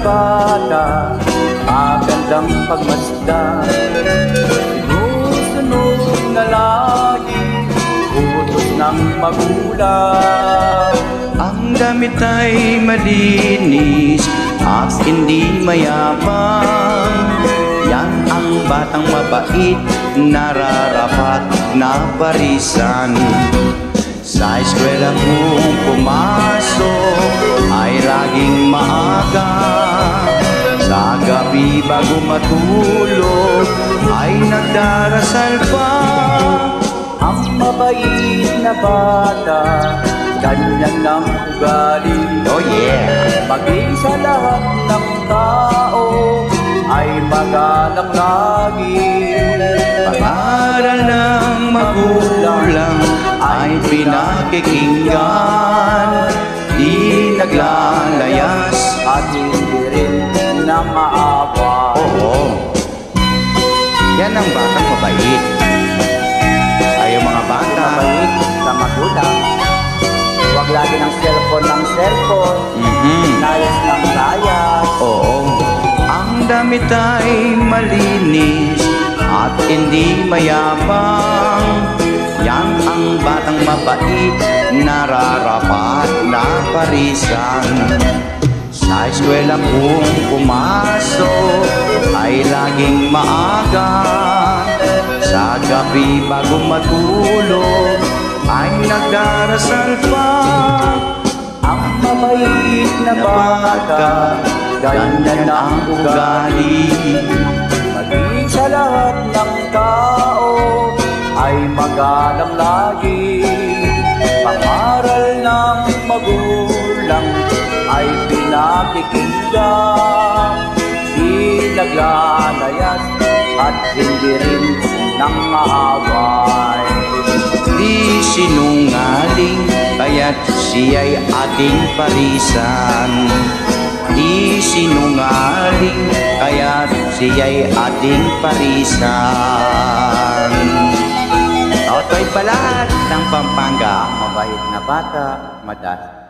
bata Magandang pagmasdan Sinusunod na lagi Utos ng magulang. Ang damit ay malinis at hindi mayabang. Yan ang batang mabait, nararapat na parisan Sa eskwela kung gabi bago matulog ay nagdarasal pa. Ang mabait na bata Ganyan ng ugali Oh yeah! Maging sa lahat ng tao Ay magalang lagi. Pangaral ng magulang ay pinakikinggan na maawa Oo. Yan ang batang mabait. Ayaw mga bata. Mabait sa magulang. Huwag lagi ng cellphone ng cellphone. Mhm. Layas ng layas Oo. Ang damit ay malinis At hindi mayabang. Yan ang batang mabait Nararapat na parisan Sa eskwela kung pumasok Ay laging maaga. Sa gabi bago matulog Ay nagdarasal pa Ang mabait na bata. Ganyan ang ugali. Maging sa lahat ng tao Ay magalang lagi pinakikinggan Di naglalayas At hindi rin nang maaway. Di sinungaling Kaya't siya'y ating parisan. Di sinungaling Kaya't siya'y ating parisan. Otoy Balat ng Pampanga Mabait na bata, madas